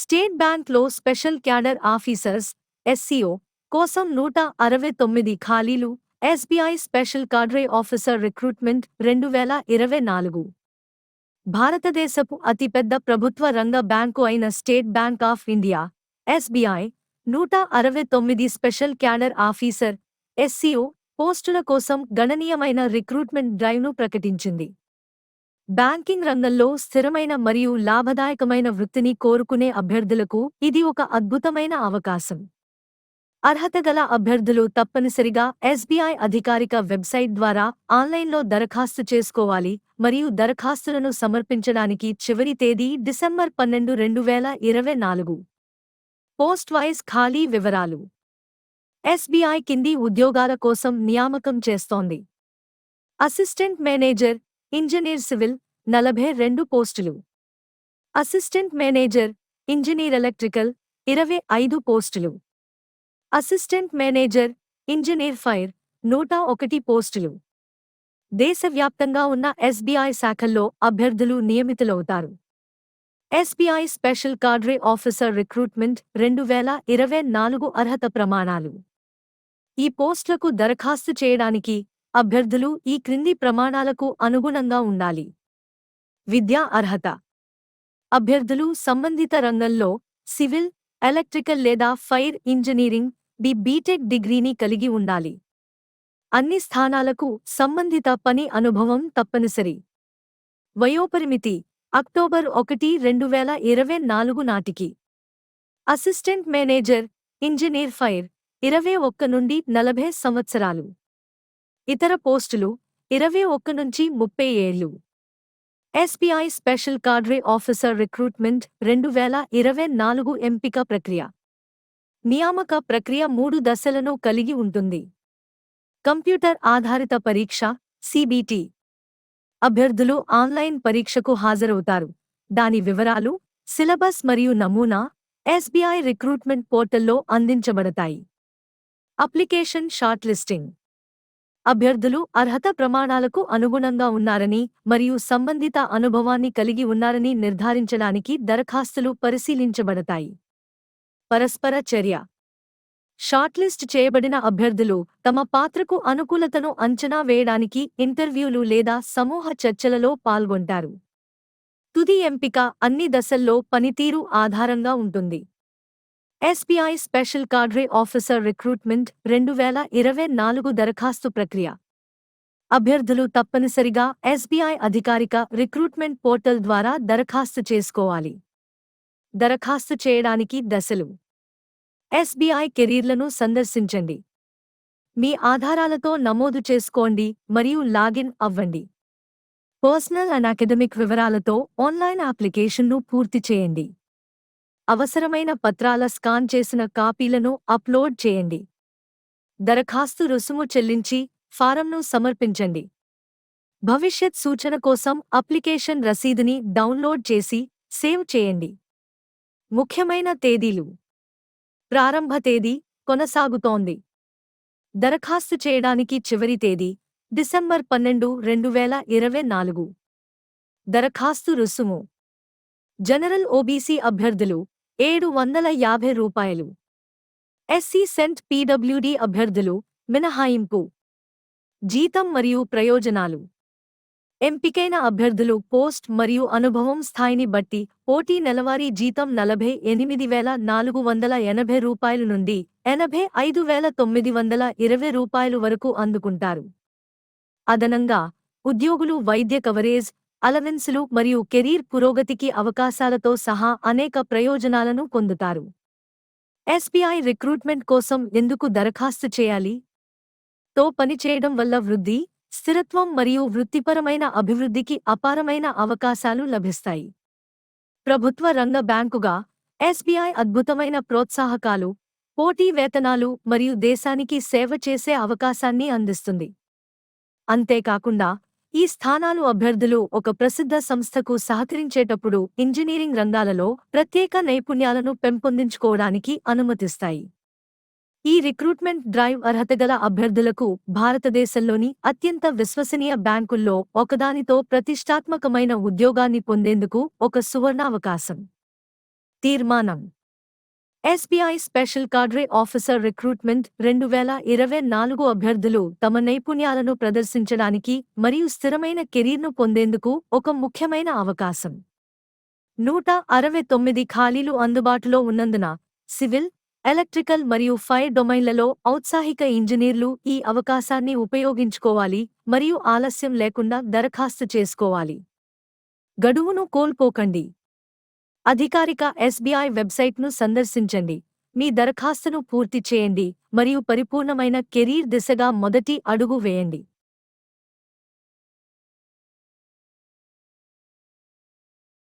State బ్యాంక్లో special cadre officers SCO కోసం నూట అరవై తొమ్మిది ఖాళీలు SBI special cadre officer recruitment రెండు వేల ఇరవై నాలుగు. భారతదేశపు అతిపెద్ద ప్రభుత్వ రంగ బ్యాంకు అయిన State Bank of India SBI నూట అరవై తొమ్మిది స్పెషల్ క్యాడర్ ఆఫీసర్ ఎస్సీఓ పోస్టుల కోసం గణనీయమైన రిక్రూట్మెంట్ డ్రైవ్ను ప్రకటించింది. బ్యాంకింగ్ రంగంలో స్థిరమైన మరియు లాభదాయకమైన వృత్తిని కోరుకునే అభ్యర్థులకు ఇది ఒక అద్భుతమైన అవకాశం. అర్హత గల అభ్యర్థులు తప్పనిసరిగా ఎస్బీఐ అధికారిక వెబ్సైట్ ద్వారా ఆన్లైన్లో దరఖాస్తు చేసుకోవాలి మరియు దరఖాస్తులను సమర్పించడానికి చివరి తేదీ డిసెంబర్ పన్నెండు రెండు వేల ఇరవై నాలుగు. పోస్ట్ వైజ్ ఖాళీ వివరాలు. ఎస్బీఐ కింది ఉద్యోగాల కోసం నియామకం చేస్తోంది. అసిస్టెంట్ మేనేజర్ ఇంజనీర్ సివిల్ నలభై రెండు పోస్టులు. అసిస్టెంట్ మేనేజర్ ఇంజనీర్ ఎలక్ట్రికల్ ఇరవై ఐదు పోస్టులు. అసిస్టెంట్ మేనేజర్ ఇంజనీర్ ఫైర్ నూట ఒకటి పోస్టులు. దేశవ్యాప్తంగా ఉన్న ఎస్బీఐ శాఖల్లో అభ్యర్థులు నియమితులవుతారు. SBI special cadre officer recruitment రెండు వేల ఇరవై నాలుగు అర్హత ప్రమాణాలు. ఈ పోస్టులకు దరఖాస్తు చేయడానికి అభ్యర్థులు ఈ క్రింది ప్రమాణాలకు అనుగుణంగా ఉండాలి. విద్యా అర్హత. అభ్యర్థులు సంబంధిత రంగంలో సివిల్ ఎలక్ట్రికల్ లేదా ఫైర్ ఇంజనీరింగ్ బి బీటెక్ డిగ్రీని కలిగి ఉండాలి. అన్ని స్థానాలకు సంబంధిత పని అనుభవం తప్పనిసరి. వయోపరిమితి అక్టోబర్ ఒకటి రెండు వేల ఇరవై నాలుగు నాటికి. అసిస్టెంట్ మేనేజర్ ఇంజనీర్ ఫైర్ ఇరవై ఒక్క నుండి నలభై సంవత్సరాలు. ఇతర పోస్టులు ఇరవై ఒక్క నుంచి ముప్పై ఏళ్ళు SBI special cadre officer recruitment రెండు వేల ఇరవై నాలుగు ఎంపిక ప్రక్రియ. నియామక ప్రక్రియ మూడు దశలను కలిగి ఉంటుంది. కంప్యూటర్ ఆధారిత పరీక్ష సిబిటి. అభ్యర్థులు ఆన్లైన్ పరీక్షకు హాజరవుతారు. దాని వివరాలు సిలబస్ మరియు నమూనా ఎస్బీఐ రిక్రూట్మెంట్ పోర్టల్లో అందించబడతాయి. Application shortlisting. అభ్యర్థులు అర్హత ప్రమాణాలకు అనుగుణంగా ఉన్నారని మరియు సంబంధిత అనుభవాన్ని కలిగి ఉన్నారని నిర్ధారించడానికి దరఖాస్తులు పరిశీలించబడతాయి. పరస్పర చర్య. షార్ట్లిస్ట్ చేయబడిన అభ్యర్థులు తమ పాత్రకు అనుకూలతను అంచనా వేయడానికి ఇంటర్వ్యూలు లేదా సమూహ చర్చలలో పాల్గొంటారు. తుది ఎంపిక అన్ని దశల్లో పనితీరు ఆధారంగా ఉంటుంది. SBI special cadre officer recruitment రెండు వేల ఇరవై నాలుగు దరఖాస్తు ప్రక్రియ. అభ్యర్థులు తప్పనిసరిగా ఎస్బీఐ అధికారిక రిక్రూట్మెంట్ పోర్టల్ ద్వారా దరఖాస్తు చేసుకోవాలి. దరఖాస్తు చేయడానికి దశలు. ఎస్బీఐ కెరీర్లను సందర్శించండి. మీ ఆధారాలతో నమోదు చేసుకోండి మరియు లాగిన్ అవ్వండి. పర్సనల్ అండ్ అకాడమిక్ వివరాలతో ఆన్లైన్ అప్లికేషన్ను పూర్తి చేయండి. అవసరమైన పత్రాల స్కాన్ చేసిన కాపీలను అప్లోడ్ చేయండి. దరఖాస్తు రుసుము చెల్లించి ఫారంను సమర్పించండి. భవిష్యత్ సూచన కోసం అప్లికేషన్ రసీదుని డౌన్లోడ్ చేసి సేవ్ చేయండి. ముఖ్యమైన తేదీలు. ప్రారంభ తేదీ కొనసాగుతోంది. దరఖాస్తు చేయడానికి చివరి తేదీ డిసెంబర్ పన్నెండు రెండు వేల ఇరవై నాలుగు. దరఖాస్తు రుసుము. జనరల్ ఓబీసీ అభ్యర్థులు ఏడు వందల యాభై రూపాయలు. ఎస్సీ సెంట్ పీడబ్ల్యూడీ అభ్యర్థులు మినహాయింపు. జీతం మరియు ప్రయోజనాలు. ఎంపికైన అభ్యర్థులు పోస్ట్ మరియు అనుభవం స్థాయిని బట్టి పోటీ నెలవారీ జీతం నలభై ఎనిమిది వేల నాలుగు వందల ఎనభై రూపాయలు నుండి ఎనభై ఐదు వేల తొమ్మిది వందల ఇరవై రూపాయలు వరకు అందుకుంటారు. అదనంగా ఉద్యోగులు వైద్య కవరేజ్ అలవెన్సులు మరియు కెరీర్ పురోగతికి అవకాశాలతో సహా అనేక ప్రయోజనాలను పొందుతారు. ఎస్బీఐ రిక్రూట్మెంట్ కోసం ఎందుకు దరఖాస్తు చేయాలి? తో పనిచేయడం వల్ల వృద్ధి స్థిరత్వం మరియు వృత్తిపరమైన అభివృద్ధికి అపారమైన అవకాశాలు లభిస్తాయి. ప్రభుత్వ రంగ బ్యాంకుగా ఎస్బీఐ అద్భుతమైన ప్రోత్సాహకాలు పోటీ వేతనాలు మరియు దేశానికి సేవ చేసే అవకాశాన్ని అందిస్తుంది. అంతేకాకుండా ఈ స్థానాలు అభ్యర్థులు ఒక ప్రసిద్ధ సంస్థకు సహకరించేటప్పుడు ఇంజనీరింగ్ రంగాలలో ప్రత్యేక నైపుణ్యాలను పెంపొందించుకోవడానికి అనుమతిస్తాయి. ఈ రిక్రూట్మెంట్ డ్రైవ్ అర్హతగల అభ్యర్థులకు భారతదేశంలోని అత్యంత విశ్వసనీయ బ్యాంకుల్లో ఒకదానితో ప్రతిష్టాత్మకమైన ఉద్యోగాన్ని పొందేందుకు ఒక సువర్ణావకాశం. తీర్మానం. SBI special cadre officer recruitment రెండు వేల ఇరవై నాలుగు అభ్యర్థులు తమ నైపుణ్యాలను ప్రదర్శించడానికి మరియు స్థిరమైన కెరీర్ను పొందేందుకు ఒక ముఖ్యమైన అవకాశం. నూట అరవై తొమ్మిది ఖాళీలు అందుబాటులో ఉన్నందున సివిల్ ఎలక్ట్రికల్ మరియు ఫైర్ డొమైన్లలో ఔత్సాహిక ఇంజనీర్లు ఈ అవకాశాన్ని ఉపయోగించుకోవాలి మరియు ఆలస్యం లేకుండా దరఖాస్తు చేసుకోవాలి. గడువును కోల్పోకండి. అధికారిక ఎస్బీఐ వెబ్సైట్ను సందర్శించండి. మీ దరఖాస్తును పూర్తి చేయండి మరియు పరిపూర్ణమైన కెరీర్ దిశగా మొదటి అడుగు వేయండి.